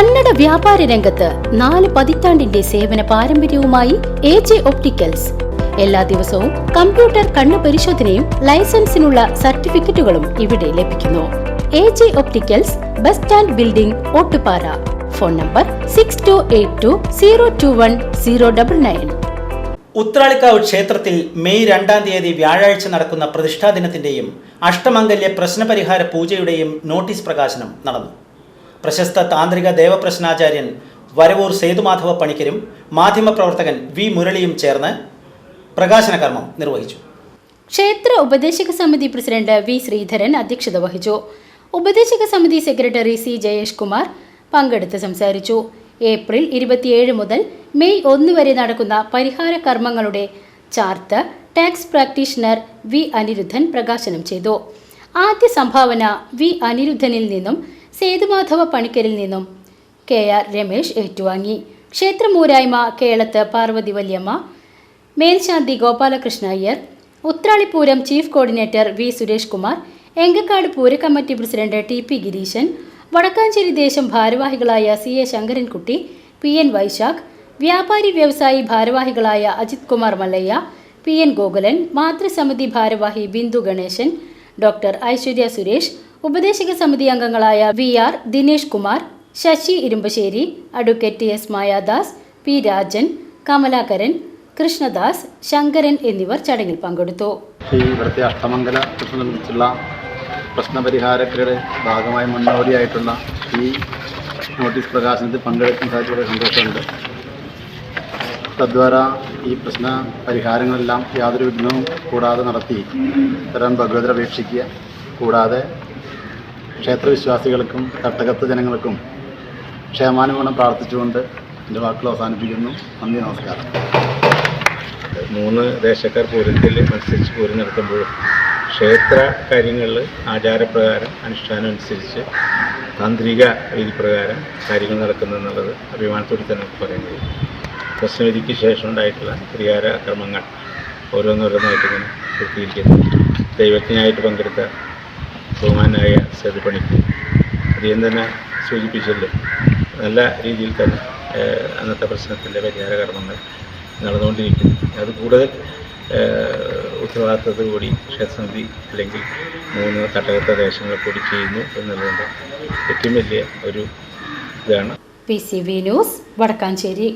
കന്നഡ വ്യാപാര രംഗത്ത് നാല് പതിറ്റാണ്ടിന്റെ സേവന പാരമ്പര്യവുമായി എ ജെ ഒപ്റ്റിക്കൽസ്. എല്ലാ ദിവസവും കമ്പ്യൂട്ടർ കണ്ണു പരിശോധനയും ലൈസൻസിനുള്ള സർട്ടിഫിക്കറ്റുകളും ഇവിടെ ലഭിക്കുന്നു. A J opticals bus stand building Ottupara. Phone number six two eight two zero two one zero double nine Uthralikkavu ക്ഷേത്രത്തിൽ മെയ് രണ്ടാം തീയതി വ്യാഴാഴ്ച നടക്കുന്ന പ്രതിഷ്ഠാ ദിനത്തിന്റെയും അഷ്ടമംഗല്യ പ്രശ്നപരിഹാര പൂജയുടെയും നോട്ടീസ് പ്രകാശനം നടന്നു. പ്രശസ്ത താന്ത്രിക ദേവപ്രശ്നാചാര്യൻ വരവൂർ സേതുമാധവ പണിക്കരും മാധ്യമപ്രവർത്തകൻ വി മുരളിയും ചേർന്ന് പ്രകാശന കർമ്മം നിർവഹിച്ചു. ക്ഷേത്ര ഉപദേശക സമിതി പ്രസിഡന്റ് വി ശ്രീധരൻ അധ്യക്ഷത വഹിച്ചു. ഉപദേശക സമിതി സെക്രട്ടറി സി ജയേഷ് കുമാർ പങ്കെടുത്ത് സംസാരിച്ചു. ഏപ്രിൽ ഇരുപത്തിയേഴ് മുതൽ മെയ് ഒന്ന് വരെ നടക്കുന്ന പരിഹാര കർമ്മങ്ങളുടെ ചാർത്ത് ടാക്സ് പ്രാക്ടീഷണർ വി അനിരുദ്ധൻ പ്രകാശനം ചെയ്തു. ആദ്യ സംഭാവന വി അനിരുദ്ധനിൽ നിന്നും സേതുമാധവ പണിക്കരിൽ നിന്നും കെ ആർ രമേശ് ഏറ്റുവാങ്ങി. ക്ഷേത്രമൂരായ്മ കേളത്ത് പാർവതി വല്യമ്മ മേൽശാന്തി Gopalakrishna Iyer Uthralippooram chief coordinator V Suresh Kumar Engakkad Poora committee president T P Gireesan Vadakkanchery ദേശം ഭാരവാഹികളായ C A Sankarankutty P N Vaishakh വ്യാപാരി വ്യവസായി ഭാരവാഹികളായ അജിത് കുമാർ മല്ലയ്യ പി എൻ ഗോകുലൻ മാതൃസമിതി ഭാരവാഹി ബിന്ദു ഗണേശൻ ഡോക്ടർ ഐശ്വര്യ സുരേഷ് ഉപദേശക സമിതി അംഗങ്ങളായ V R Dinesh Kumar Sasi Irumbassery advocate S Mayadas P Rajan Kamalakaran Krishnadas Sankaran എന്നിവർ ചടങ്ങിൽ പങ്കെടുത്തു. ഈ ഇവിടുത്തെ അഷ്ടമംഗല സംബന്ധിച്ചുള്ള പ്രശ്നപരിഹാരത്തിന്റെ ഭാഗമായി മുന്നോടിയായിട്ടുള്ള ഈ നോട്ടീസ് പ്രകാശനത്തിൽ പങ്കെടുക്കാൻ സാധിച്ചതിൽ സന്തോഷമുണ്ട്. തദ്വാര ഈ പ്രശ്ന പരിഹാരങ്ങളെല്ലാം യാതൊരു വിഘ്നവും കൂടാതെ നടത്തി ഇത്തരം ഭഗവതരെ അപേക്ഷിക്കുക. കൂടാതെ ക്ഷേത്രവിശ്വാസികൾക്കും തട്ടകത്ത് ജനങ്ങൾക്കും ക്ഷേമാനുഗുണം പ്രാർത്ഥിച്ചുകൊണ്ട് എന്റെ വാക്കുകൾ അവസാനിപ്പിക്കുന്നു. നന്ദി നമസ്കാരം. മൂന്ന് ദേശക്കാർ പൂരത്തിൽ മത്സരിച്ച് പൂരം നടത്തുമ്പോഴും ക്ഷേത്ര കാര്യങ്ങളിൽ ആചാരപ്രകാരം അനുഷ്ഠാനം അനുസരിച്ച് താന്ത്രിക രീതി പ്രകാരം കാര്യങ്ങൾ നടക്കുന്നു എന്നുള്ളത് അഭിമാനത്തോടെ തന്നെ പറയാൻ കഴിയും. പ്രശ്നവിധിക്ക് ശേഷം ഉണ്ടായിട്ടുള്ള പരിഹാര അക്രമങ്ങൾ ഓരോന്നോരോന്നായിട്ട് ഇങ്ങനെ പൂർത്തീകരിക്കുന്നു ദൈവജ്ഞനായിട്ട് പങ്കെടുത്ത ബഹുമാനായ സേതുപണിക്ക് അദ്ദേഹം തന്നെ സൂചിപ്പിച്ചല്ലോ നല്ല രീതിയിൽ തന്നെ അന്നത്തെ പ്രശ്നത്തിന്റെ പരിഹാര കർമ്മങ്ങൾ നടന്നുകൊണ്ടിരിക്കുന്നു. അത് കൂടുതൽ ഉത്തരവാദിത്തത്തോടുകൂടി ക്ഷേത്രസമിതി അല്ലെങ്കിൽ മൂന്ന് തട്ടകത്ത ദേശങ്ങൾ കൂടി ചെയ്യുന്നു എന്നുള്ളതിന്റെ ഏറ്റവും വലിയ ഒരു ഇതാണ്. P C V news Vadakkanchery.